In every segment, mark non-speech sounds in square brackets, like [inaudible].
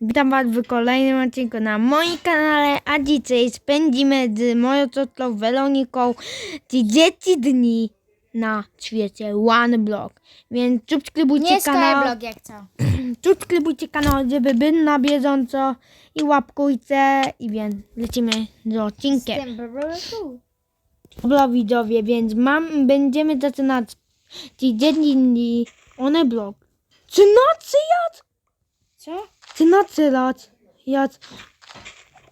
Witam Was w kolejnym odcinku na moim kanale, a dzisiaj spędzimy z moją córką Weroniką 30 dni na świecie One Block. Więc subskrybujcie Nie kanał, Skyblock jak co. [clears throat] subskrybujcie kanał, żeby być na bieżąco i łapkujcie i więc lecimy z odcinkiem. Dobra widzowie, więc mam, będziemy zaczynać 30 dni One Block. Czy nocy jad? Co? Czy nocy lat? Jad.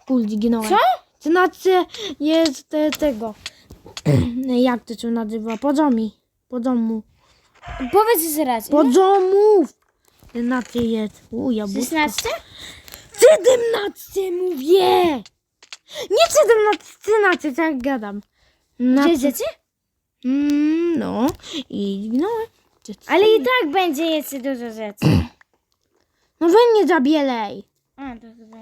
Kurde, zginąłem. Co? Czy nocy jest e, tego. [clears throat] Jak to się nazywa? Podzomi. Podzomu. Powiedz jeszcze raz. Podzomów! 11 jest. U, jabłuszko. 16? 17 mówię! Nie 17, 13, tak gadam. Na Gdzie dzieci? Mm, no. I zginąłem. Ale i tak będzie jeszcze dużo rzeczy. [clears throat] No we nie zabielej. A, to chyba...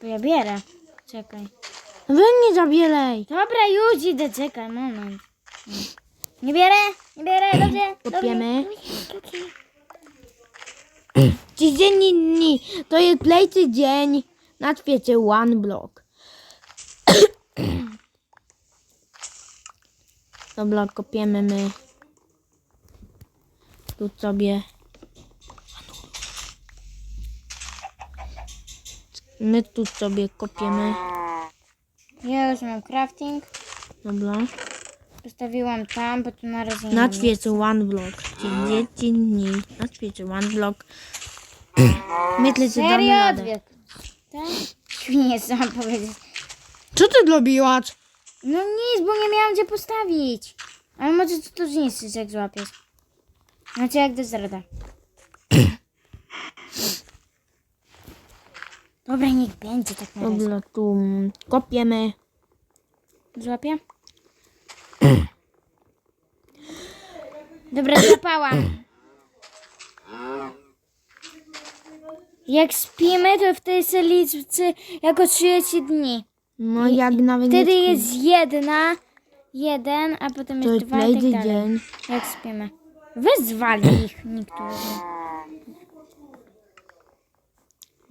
Bo ja bierę. Czekaj. No we nie zabielej. Dobra, już idę, czekaj, moment. Nie bierę, nie bierę, dobrze. Kopiemy. [clears throat] Dziś dzień. To jest plejcy dzień na świecie One Block. [clears throat] Dobra, kopiemy my. Tu sobie. My tu sobie kopiemy. Ja już mam crafting. Dobra. Postawiłam tam, bo tu na razie nie Na mam. One Block. 30 dni. Na świecie One Block. Myślę, że damy Serio? radę. Tak? [laughs] Świnie sam powiedzieć. Co ty zrobiłaś? No nic, bo nie miałam gdzie postawić. Ale może to, to zniszczyć, jak złapiesz. Znaczy jak do zrada. Dobra, niech będzie tak na razie. Dobra, tu mm, kopiemy. Złapię? Dobra, [clears throat] złapałam. Jak spimy, to wtedy się liczy jako 30 dni. No jak nawet Wtedy nie jest jedna, jeden, a potem jest dwa i tak dalej. dzień. Jak spimy. Wyzwali ich niektórzy.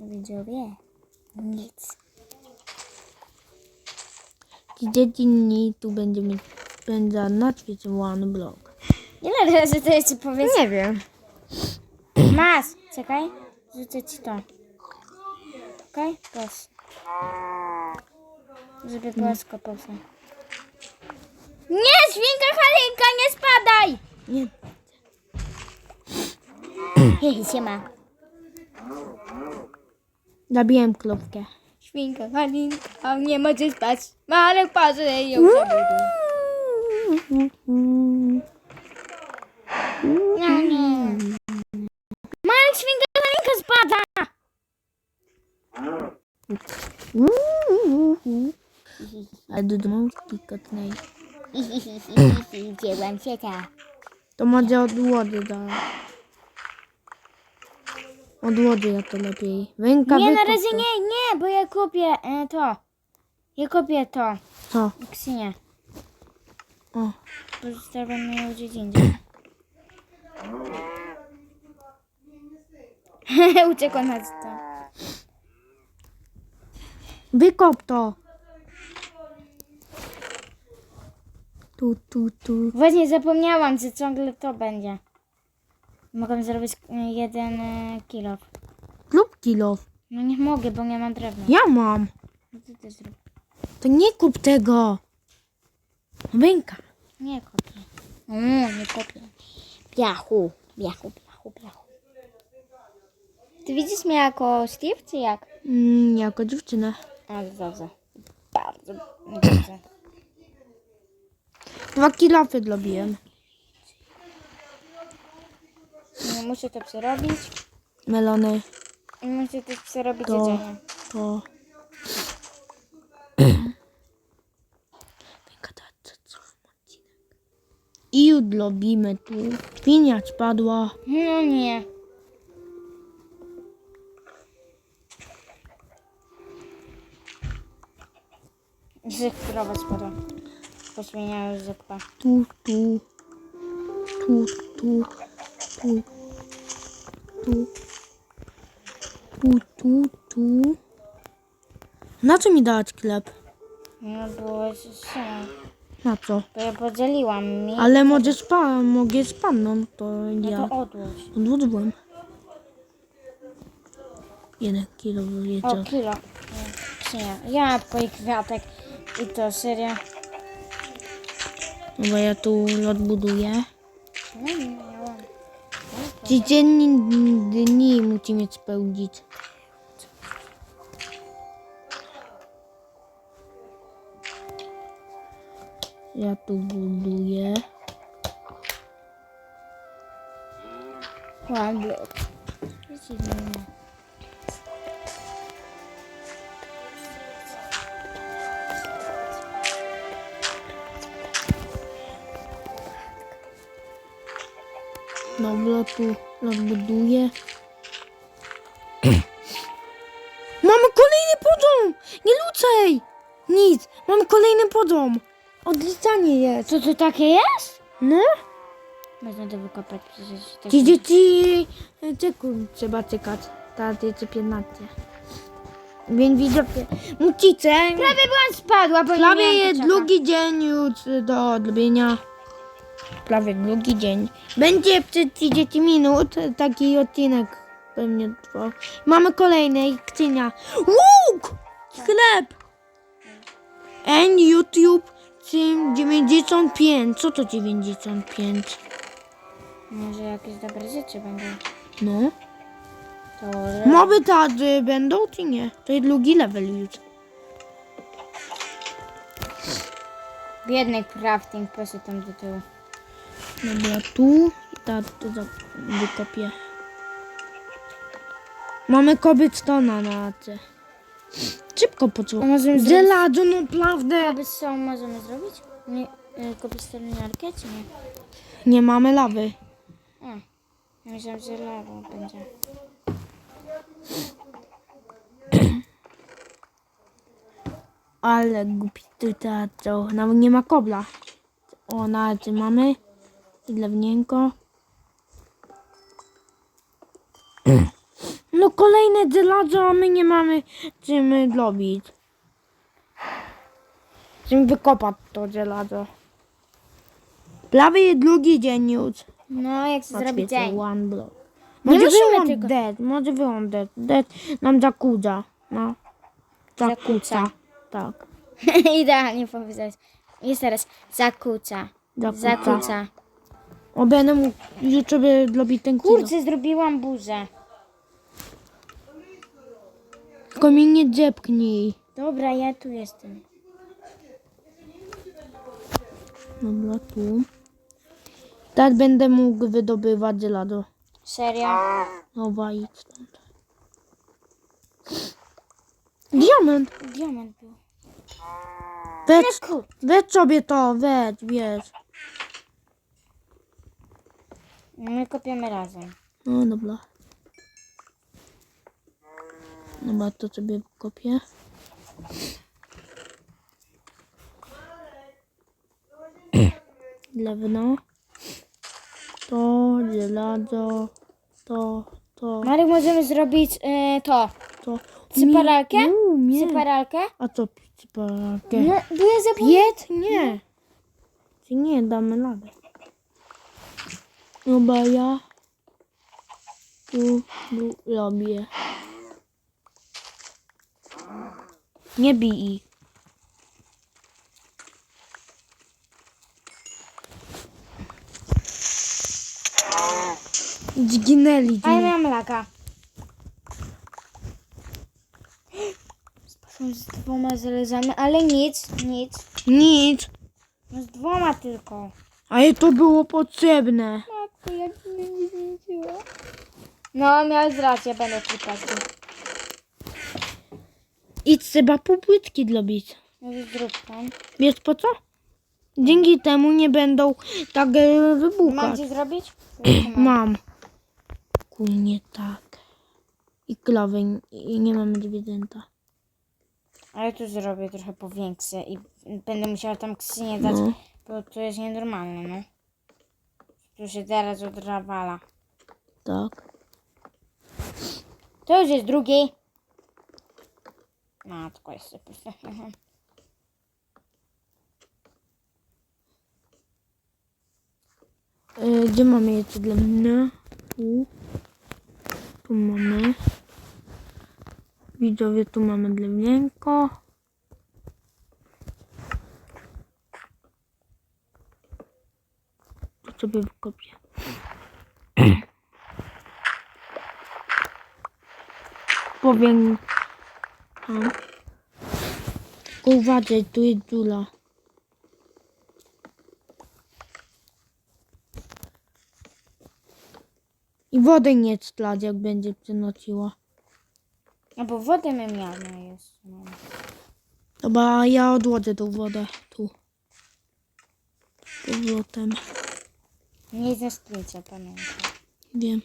Widzowie. Nic. 30 dni tu będziemy spędzać na świecie One Block. Ile razy to jeszcze powiedz? Nie wiem. Masz! Czekaj. Rzucę ci to. Okej? Proszę. Żeby płasko poszło. Nie! Świnka Halinka, nie spadaj! Nie. Hej, siema. Zabiłem klopkę. Świnka Halinka, nie może spać. Marek patrzy ją zabił. No nie. Marek, świnka Halinka spada! A do domówki kotnej. Wzięłam [laughs] się ta. To może od łody da. Od łody ja to lepiej. Ręka Nie, na razie nie, nie, bo ja kupię e, to. Ja kupię to. Co? Ksinie. O. Pozostawiam ją gdzieś indziej. [laughs] Uciekła na to. Wykop to. Tu, tu, tu. Właśnie zapomniałam, że ciągle to będzie. Mogę zrobić e, jeden e, kilo. Klub kilo. No nie mogę, bo nie mam drewna. Ja mam. No ty też zrób. To nie kup tego. Ręka. Nie kopię. Mm, nie kopię. Piachu, piachu, piachu, piachu. Ty widzisz mnie jako Steve, czy jak? Mm, jako dziewczynę. Ale dobrze. Bardzo dobrze. Dwa kilofy zrobiłem. No, muszę to przerobić. Melony. Muszę też przerobić To. jedzenie. To. [clears throat] I już robimy tu. Świnia spadła. No nie. Zyk krowa spadła. Pośmienia zykła. Tu, tu. Tu, tu. Tu. Tu. Tu, tu, tu. Na co mi dać chleb? No bo jest sama. Na co? Bo ja podzieliłam mi. Ale może spa, mogę spadnąć, to No ja to odłóż. odwróciłem. Jeden kilo O, jedzenia. kilo. Nie, ja twoich kwiatek. I to serio. Dobra, ja tu odbuduję. No nie miałam. Dzienni dni musimy spełnić. Ja tu buduję. One Dobra, tu odbuduję. [clears throat] Mamy kolejny poziom! Nie lucej! Nic, mamy kolejny poziom. Odliczanie jest. Co to takie jest? No? Można to wykopać przecież. Tak Ci dzieci czeku trzeba czekać. Teraz jest 15. Więc widzowie, musicie. Prawie byłam spadła, bo nie Prawie miałam jest drugi dzień już do odrobienia. Prawie drugi dzień. Będzie przez 30 minut taki odcinek pewnie trwał. Mamy kolejny skrzynia. Łuk! Chleb! N YouTube 95. Co to 95? Może jakieś dobre rzeczy będą. No. To Moby tacy będą czy nie? To jest drugi level już. biedny crafting poszedł tam do tyłu. Dobra, tu i tak to wykopię. Mamy cobblestona na C. Szybko zrobić- Żelazo, no prawda. Aby co możemy zrobić? Nie, y, kupić czy nie? Nie mamy lawy. A, ja myślałam, że lawa będzie. Ale głupi ty tato. Nawet nie ma kobla. O, na C mamy. I Drewnienko. No kolejne żelazo, a my nie mamy czym robić. Czym wykopać to żelazo. Prawie drugi dzień już. No, jak się zrobi dzień. One block. Nie Może musimy wyłącz tylko- dead, może wyłącz dead. Dead nam zakłóca. No. Zakłóca. Tak. [laughs] Idealnie powiedziałeś. Jest teraz zakuca. Zakłóca. O, będę mógł już sobie zrobić ten kilo. Kurczę, zrobiłam burzę. Tylko mnie nie drzepknij. Dobra, ja tu jestem. Dobra, tu. Tak będę mógł wydobywać żelazo. Serio? Dobra, idź stąd. Diament! Diament był. Weź, weź sobie to, weź, wiesz. My kopiemy razem. No dobra. Dobra, to sobie kopię. [clears throat] Drewno. To, żelazo. To, to, Marek, możemy zrobić y, to. to. Cyparalkę? U, nie. Separalkę? A co cyparalkę? No, bo ja zapomniałam. Piet? Nie. Czy nie, damy radę. Dobra, ja tu, tu robię. Nie bij ich. Zginęli. A ja miałam laka. Z dwoma żelazami, ale nic, nic. Nic. No z dwoma tylko. Ale to było potrzebne. Matko, ja nie wiedziała. No, miałeś rację, będę klikać. I trzeba półpłytki zrobić. No to zrób tam. Wiesz po co? Dzięki temu nie będą tak e, Mam wybuchać. ci zrobić? [clears throat] Mam. Kulnie tak. I klowy. I nie mamy dywidenda. Ale tu zrobię trochę powiększe i będę musiała tam skrzynię dać, No. bo to jest nienormalne, no. Tu się teraz odrawala. Tak. To już jest drugi. Matko, jeszcze perfeknie. [laughs] E, Gdzie mamy jeszcze dla mnie? Tu. Tu mamy. Widzowie, tu mamy drewienko. Sobie wykopię. [clears throat] Powiem. Tam. Uważaj, tu jest dziura. I wodę nie strać, jak będzie przenosiła. No bo wodę my miałem jeszcze. No. Dobra, ja odłożę tą wodę tu. Z Powrotem. Nie ze zdjęcia, pamiętam. Wiem.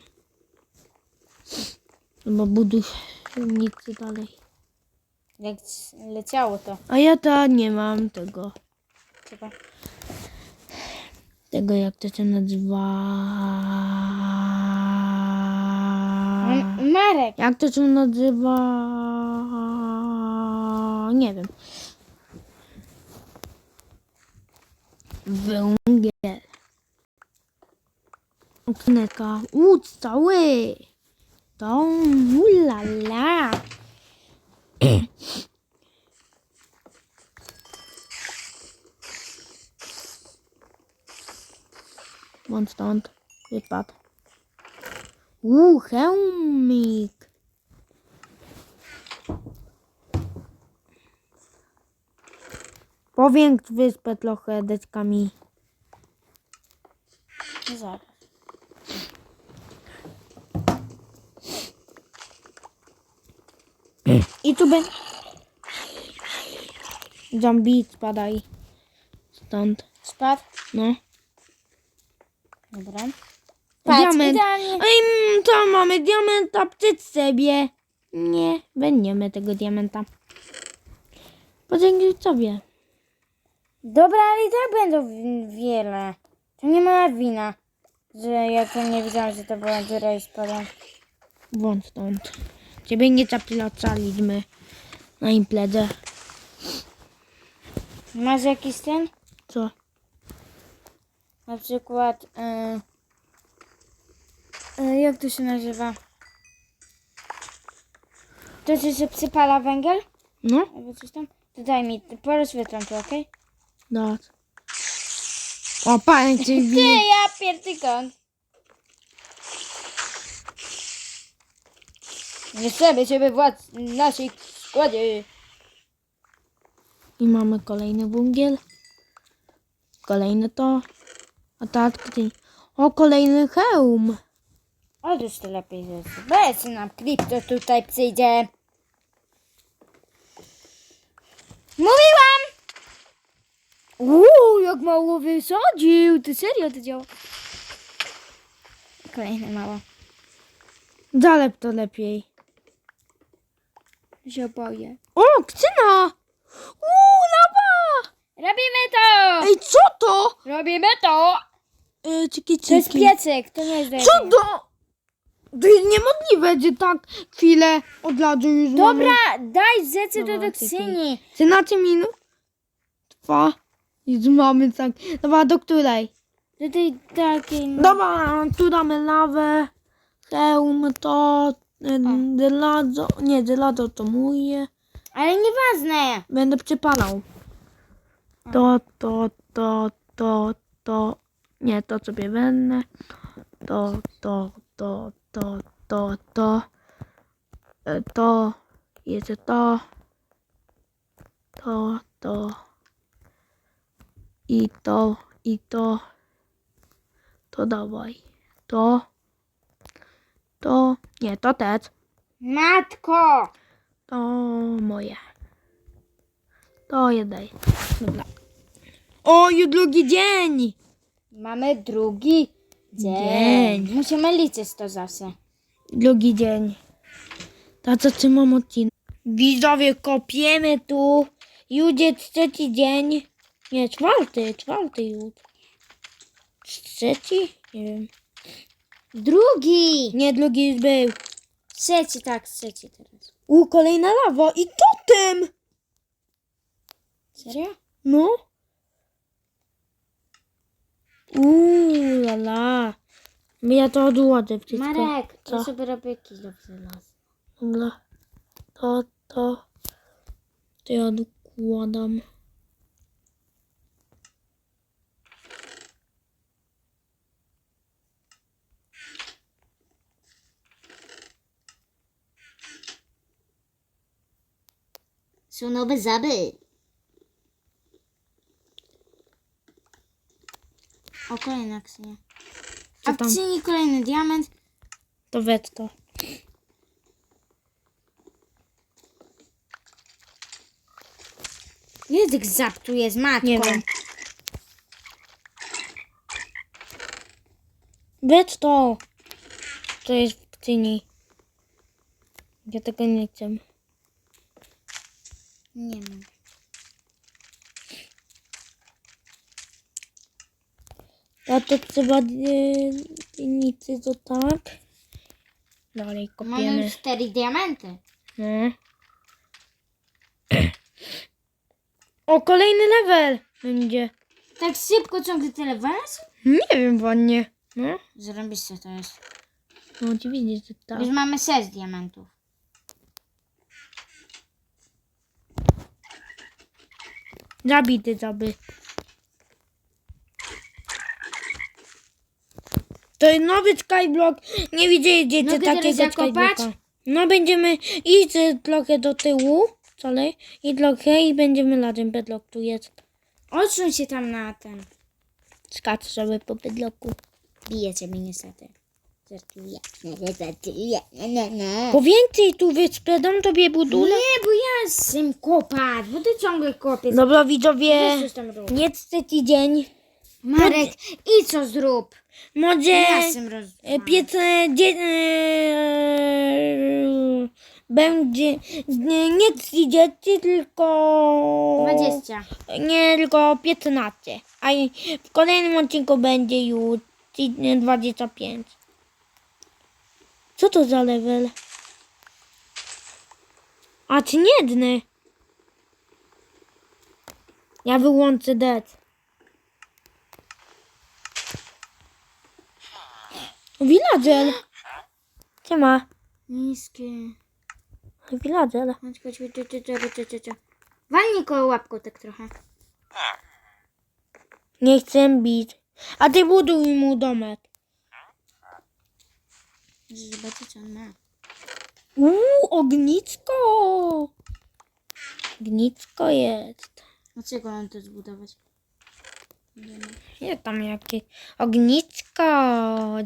Chyba buduj nic dalej. Jak leciało to. A ja ta nie mam tego. Czekaj. Tego jak to się nazywa. M- Marek! Jak to się nazywa? Nie wiem. Węgiel. Kneka. U, cały. To ulala. [clears throat] Wąt stąd. Wypadł. Uuu, hełmik. Powiększ wyspę trochę deskami. Zaraz. I tu będzie... Zombie, spadaj. Stąd. Spadł? No. Dobra. Patrz, Diament. idealnie. Ej, mm, to mamy diamenta przed sobie. Nie, będziemy tego diamenta. Podziękuj sobie. Dobra, ale i tak będą wiele. To nie moja wina, że ja to nie wiedziałam, że to była dziura i spadła. Wąt stąd. Ciebie nie zaplacaliśmy na imprezę. Masz jakiś ten? Co? Na przykład... y, y, jak to się nazywa? To, że się przypala węgiel? No, Albo coś tam? To daj mi, porozświetlam to, okej? tak. O, panie, [laughs] Ty, ja pierdykąt. Nie chcemy ciebie władz w naszej składzie. I mamy kolejny węgiel. Kolejne to. A tak, ty. O, kolejny hełm. Otóż to lepiej rzeczy. Bez nam klip, to tutaj przyjdzie. Mówiłam! Uuu, jak mało wysadził. Ty serio to działa? Kolejne mało. Zalep to lepiej. Się boję. O, kcyna! Uuu, lawa! Robimy to! Ej, co to? Robimy to! E, czeki, To jest piecek, to nie jest Co drewno. to? To jest niemożliwe, że tak chwilę od razu już mamy. Dobra, daj rzeczy do Dobra, doksyni. 13 minut? Dwa. Już mamy tak. Dobra, do której? Do tej takiej... Dobra, tu damy lawę. Hełm to. Delazo. Nie, delazo to mój. Ale nieważne. Będę przypalał. To, to, to, to, to. Nie, to sobie będę. To, to, to, to, to, to. E, To. Jeszcze to. To, to. I to, i to. To dawaj. To. To. Nie, to też. Matko! To moje. To je daj. Dobra. O, już drugi dzień! Mamy drugi dzień. Dzień. Musimy liczyć to zawsze. Drugi dzień. Ta co ty mam odcinek? Widzowie, kopiemy tu. Już jest trzeci dzień. Nie, czwarty, czwarty już. Trzeci? Nie wiem. Drugi! Nie, drugi już był. Trzeci, tak, trzeci teraz. U, kolejna lawa i totem! Serio? No. Uuu, la la. Ja to odłożę wszystko. Marek, to sobie robię kilo żelaza. Dobra. To, to. To ja odkładam. Są nowe zaby. O, kolejna akcja. Co tam? kolejny diament. To wet to. Język zap tu jest, matko. Nie wiem. Wet to. To jest w tyni. Ja tego nie chcę. Nie wiem. A to trzeba tynicy to tak. Dalej Mamy kopiemy. już cztery diamenty. No. O, kolejny level będzie. Tak szybko ciągle tyle wylazł? Nie wiem, ładnie. No, Zrobisz to jest. no oczywiście, że tak. Już mamy sześć diamentów. Zabity zaby. To jest nowy skyblock. Nie widzieliście Mogę teraz takiego zakopać? skyblocka. No będziemy iść trochę do tyłu. Wcale. I trochę i będziemy razem bedlock tu jest. Odsuń się tam na ten. Skacz sobie po bedlocku. Bije ciebie niestety. Żartuję. Nie, nie, żartuję. Nie, nie, nie. Po więcej tu wysprzedam tobie budulę. Nie, bo ja chcę kopać, bo ty ciągle kopiesz. Dobra widzowie. Weź coś tam rób. Nie trzeci dzień. Marek, i co zrób? Może Ja chcę roz... e, piec e, dzie, e, będzie nie, nie 30, tylko 20. nie, tylko 15. A i w kolejnym odcinku będzie już ci- 25. Co to za level? A czy nie jedny? Ja wyłączę dead. Villager. Co ma? Niskie. Villager. Walnij koło łapką tak trochę. Nie chcę bić. A ty buduj mu domek. Zobaczcie co on ma. Uuu, ognisko. Ognisko jest. Dlaczego mam to zbudować? Nie tam jakieś ognisko.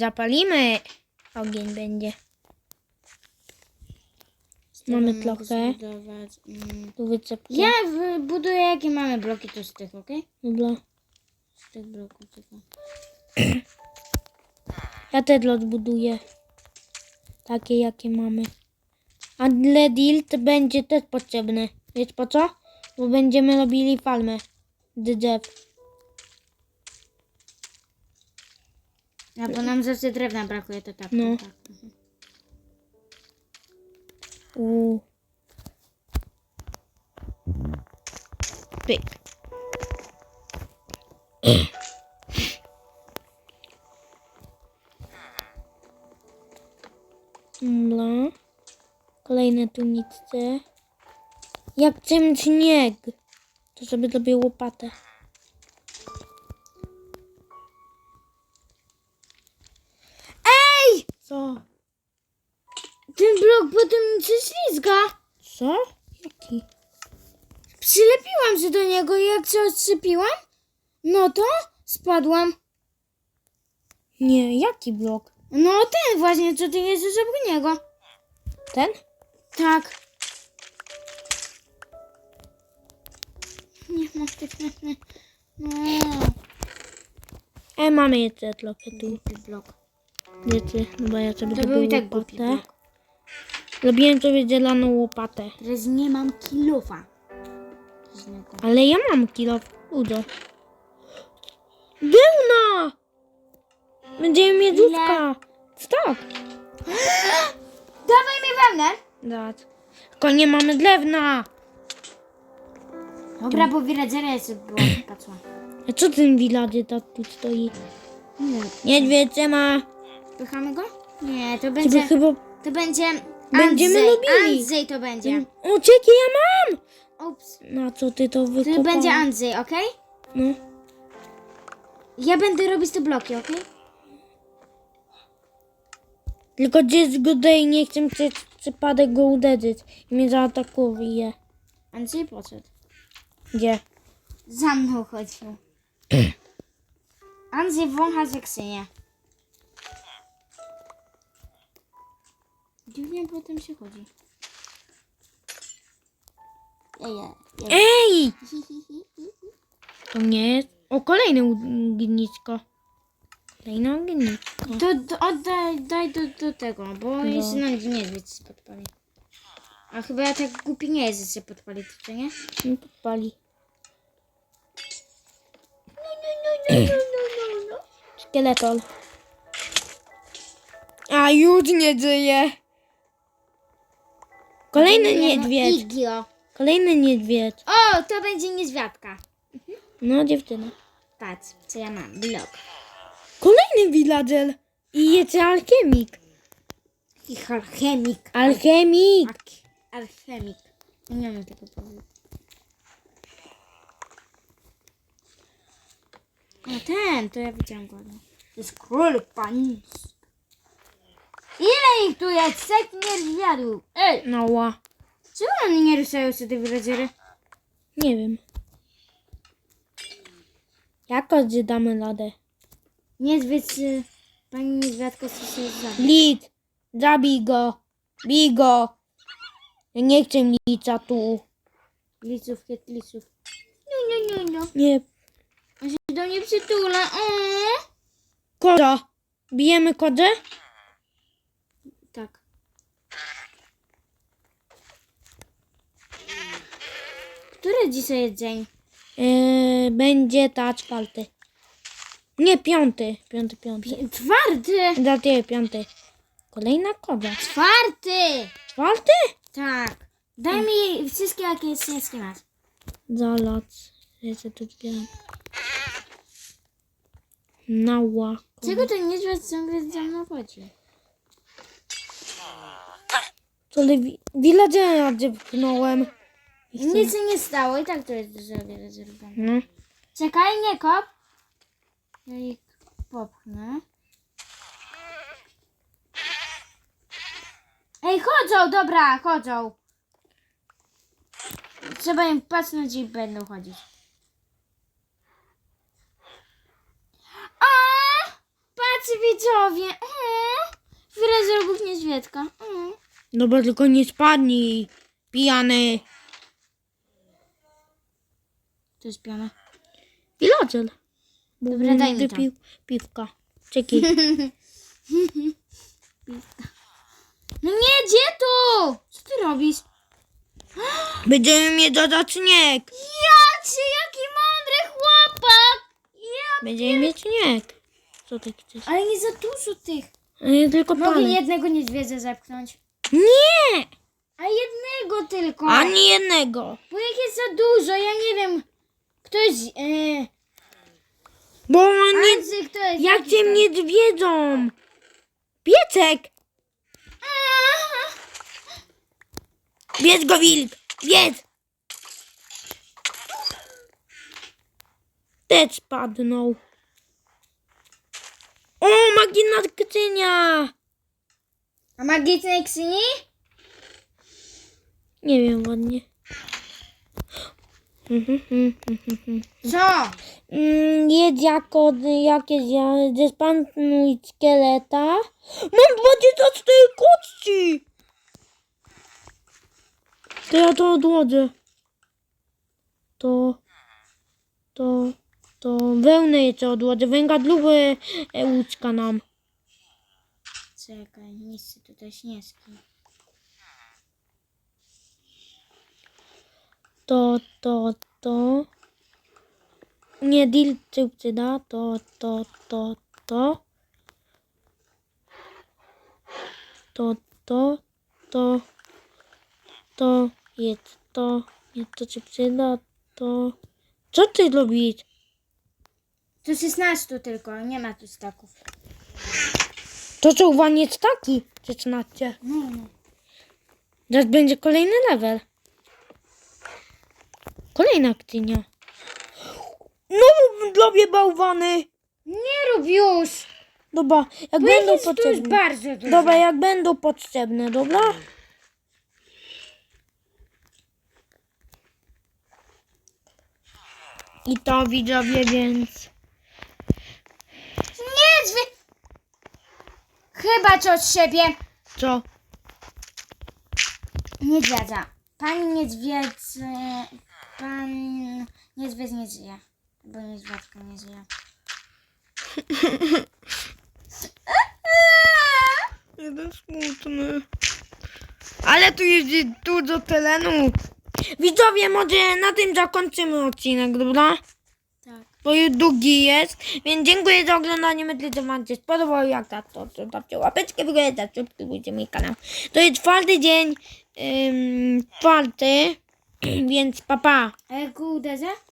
Zapalimy. Ogień będzie. Mamy trochę. Zbudować. Mm. Tu wycepkę. Ja buduję jakie mamy bloki to z tych, okej? Dobra. Z tych bloków tylko. Ja też odbuduję. Takie jakie mamy. A dla dilt będzie też potrzebny. Wiesz po co? Bo będziemy robili farmę. Drzew. A bo nam zawsze drewna brakuje, to tak. No. To tak. Mhm. Uuu. Pyk. Dobra. Kolejne tuniczce. Jak chcę śnieg, to sobie zrobię łopatę. Ej! Co? Ten blok potem się ślizga. Co? Jaki? Przylepiłam się do niego i jak się odsypiłam, no to spadłam. Nie, jaki blok? No ten właśnie, co ty jesteś obok niego. Ten? Tak. Nie mam tych... No, E, mamy jeszcze trochę tu. głupi blok. Wiecie, no bo ja sobie To był i tak głupi łopatę. blok. Zrobiłem sobie zieloną łopatę. Teraz nie mam kilofa. Z niego. Ale ja mam kilo udo. Wełna! Będziemy mieć łódka. Tak. [gasps] Dawaj mi wełnę. Dać. Tylko nie mamy drewna. Dobra, bo villagera jest [clears throat] patrzła. A co ten villager tak tu stoi? Nie. Niedźwiedź ma. Pychamy go? Nie, to Ciebie będzie... chyba... To będzie... Będziemy Andrzej. lubili. Andrzej to będzie. O, czekaj, ja mam! Ups. Na co ty to To wykopałeś? będzie Andrzej, okej? No. Ja będę robić te bloki, okej? Tylko gdzieś go daj, nie chcę przez przypadek go uderzyć. I mnie zaatakuje. Andrzej poszedł. Gdzie? Za mną chodził. Andrzej wącha seksyjnie. Dziwnie potem się chodzi. Ej, ej, Ej! [laughs] To nie jest... O, kolejne ognisko. Kolejne ognisko. To, to oddaj daj do, do tego, bo jeszcze na niedźwiedź się podpali. A chyba ja tak głupi nie jest, że się podpali, to nie? No to pali. Szkieletol. A już nie żyje. Kolejny niedźwiedź. Igio. Kolejny niedźwiedź. O, to będzie niedźwiadka. No dziewczyna. Patrz, co ja mam. Blok. Kolejny villager. I jeszcze alchemik. I alchemik. Alchemik. Alchemik. Nie wiem tego powiedzieć. A ten, to ja widziałam go. no. To jest król pański. Ile ich tu jest? Set niedźwiadów. Ej, No ła. czemu oni nie ruszają się te villagery? Nie wiem. Jakoś damy radę. Niedźwiedź, y, pani niedźwiadko chce się zabić. Lit. Zabij go. Bij go. Ja nie chcę lica tu. Liców, kietliców. No, no, no, no. Nie. On się do mnie przytula. O! Kodza. Bijemy kodzę? Tak. Który dzisiaj jest dzień? Yy, będzie ta czwarty. Nie, piąty. Piąty, piąty. Pi- Czwarty! Za ty, piąty. Kolejna kodza. Czwarty! Czwarty? Tak. Daj mi wszystkie, jakie wszystkie masz. Zaraz. Ja się tu zbieram. Nała. Czego ten niedźwiedź ciągle za mną chodzi? Co wi- villagera dziewknąłem. Nic się nie stało i tak to jest dużo wiele zrobione. No. Czekaj, nie kop. Ja ich popchnę. Ej, chodzą, dobra, chodzą. Trzeba im patrzeć i będą chodzić. A! Patrz widzowie! Wyraz rogów niedźwiadka. Mm. Dobra, tylko nie spadnij. Pijany. To jest piana. Villager. Bo Dobra, daj mi to. piwka. Czekaj. [laughs] No nie, gdzie tu? Co ty robisz? Będziemy mieć dodać śnieg. Jacie, jaki mądry chłopak! Ja... Będziemy mieć śnieg. Co ty chcesz? Ale nie za dużo tych. Ja tylko Mogę palę. jednego niedźwiedzia zepchnąć. Nie! A jednego tylko. Ani jednego. Bo jak jest za dużo, ja nie wiem. Ktoś... E, Bo nie... Andrzej, kto jest? Jak cię to? nie wiedzą. Piecek. Bierz go wilk. Bierz. Też spadnął. O, magina skrzynia. A magicznej krzyni? Nie wiem ładnie. Co? Mm, jedz jako jakieś ja- zespanuj szkieleta. Mam 24 kości! To ja to odłożę. To, to, to wełnę jeszcze odłożę. Węgadlowe e, łóżka nam. Czekaj, nic tutaj śnieżki. To, to, to. Nie, deal czy przyda. To, to, to, to. To, to, to, to, jest to, jest to ci przyda, to... Co ty robisz? Tu 16 tylko, nie ma tu staków. To co, uwaga, jest taki? 16. No, no. Teraz będzie kolejny level. Kolejna aktynia. No, robię bałwany. Nie rób już! Dobra, jak Bo będą jest tu już potrzebne. bardzo dużo. Dobra, jak będą potrzebne, dobra? I to widzowie, więc... Niedźwie... Chyba ci od siebie. Co? Niedźwiedzia. Pan niedźwiedź... Pan niedźwiedź nie żyje. Bo niedźwiadka nie żyje. [laughs] Jeden smutny. Ale tu jest dużo terenu. Widzowie, może na tym zakończymy odcinek, dobra? Tak. Bo już długi jest, więc dziękuję za oglądanie. Myślę, że wam się spodobało. Jak tak, to zostawcie łapeczkę w górę, zasubskrybujcie mój kanał. To jest czwarty dzień, ym, czwarty, [clears throat] więc papa. Pa. A jak go uderzę?